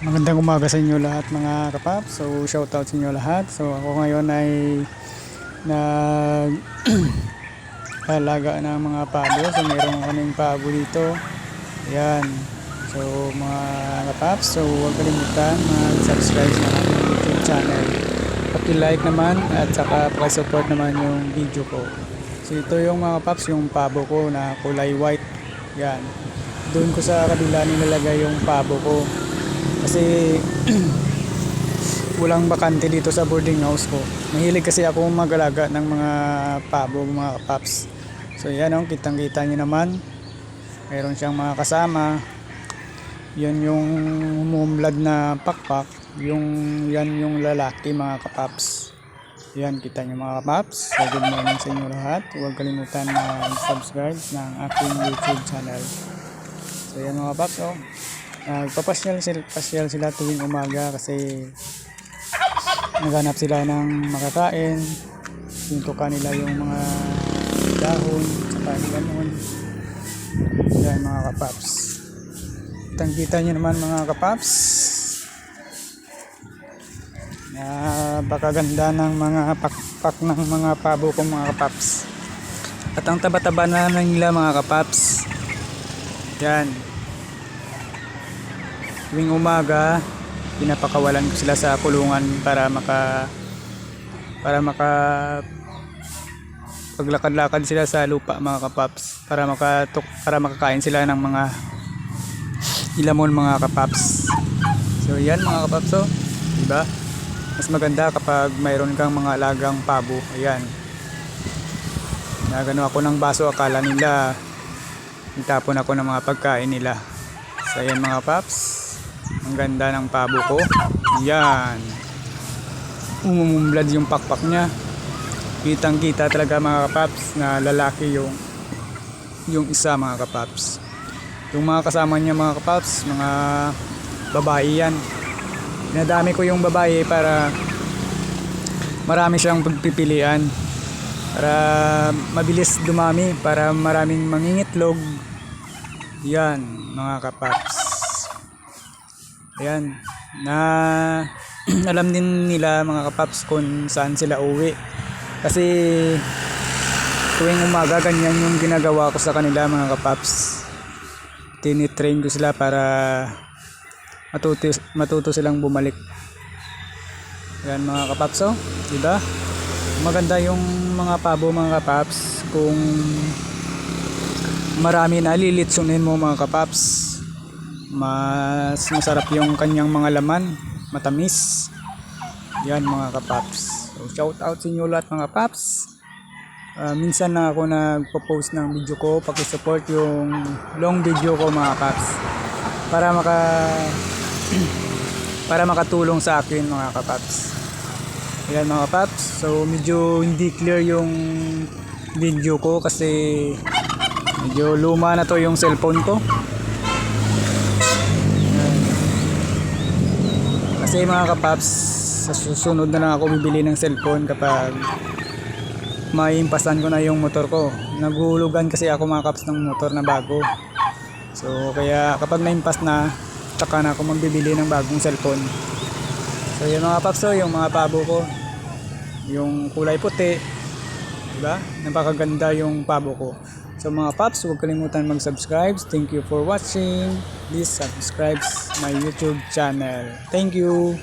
Magandang umaga sa inyo lahat mga kapap. So shout out sa inyo lahat. So ako ngayon ay nag halaga ng mga pabo. So mayroon kaming pabo dito. Ayan. So mga kapap, so huwag kalimutan mag-subscribe sa aking YouTube channel. Paki-like naman at saka paki-support naman yung video ko. So ito yung mga paps, yung pabo ko na kulay white. Yan. Doon ko sa kabila nilalagay yung pabo ko. Kasi walang bakante dito sa boarding house ko. Mahilig kasi ako mag-alaga ng mga pabo, mga paps. So yan oh, kitang-kita nyo naman. Mayroon siyang mga kasama. Yan yung humumlad na pakpak. Yung yan yung lalaki mga kapaps. Yan, kita nyo mga kapaps. So good morning sa inyo lahat. Huwag kalimutan na subscribe ng aking YouTube channel. So yan mga kapaps oh. Nagpapasyal sila, pasyal sila tuwing umaga kasi naghanap sila ng makakain. Pintukan nila yung mga dahon, saka ganun. Yan mga kapaps. Kitang-kita nyo naman mga kapaps. Na baka ganda ng mga pakpak ng mga pabo ko mga kapaps. At ang taba-taba na nila mga kapaps. Yan. Tuwing umaga, pinapakawalan ko sila sa kulungan para maka para maka paglakad-lakad sila sa lupa mga kapaps para makatok para makakain sila ng mga ilamon mga kapaps. So yan mga kapaps oh. Diba? Mas maganda kapag mayroon kang mga alagang pabo. Ayan. Nagano ako ng baso akala nila itapon ako ng mga pagkain nila. So ayan mga paps ang ganda ng pabo ko. Yan. Umumblad yung pakpak niya. Kitang kita talaga mga kapaps na lalaki yung yung isa mga kapaps. Yung mga kasama niya mga kapaps mga babae yan. Pinadami ko yung babae para marami siyang pagpipilian. Para mabilis dumami para maraming mangingitlog. Yan mga kapaps ayan. Na alam din nila mga kapaps kung saan sila uwi. Kasi tuwing umaga ganyan yung ginagawa ko sa kanila mga kapaps. Tinitrain ko sila para matuto, matuto silang bumalik. Yan mga kapaps oh. Diba? Maganda yung mga pabo mga kapaps kung marami na lilitsunin mo mga kapaps mas masarap yung kanyang mga laman. Matamis. Yan mga kapaps. So shout out sa inyo lahat mga paps Ah, minsan na ako nagpo-post ng video ko paki-support yung long video ko mga paps para maka para makatulong sa akin mga kapaps. Ayan mga paps so medyo hindi clear yung video ko kasi medyo luma na to yung cellphone ko kasi mga kapaps sa susunod na lang ako bibili ng cellphone kapag maimpasan ko na yung motor ko. Nagulugan kasi ako mga kaps ng motor na bago. So kaya kapag naimpas na tsaka na ako magbibili ng bagong cellphone. So yung mga paps oh, yung mga pabo ko. Yung kulay puti diba napakaganda yung pabo ko so mga paps huwag kalimutan mag subscribe thank you for watching. Please subscribe my youtube channel. Thank you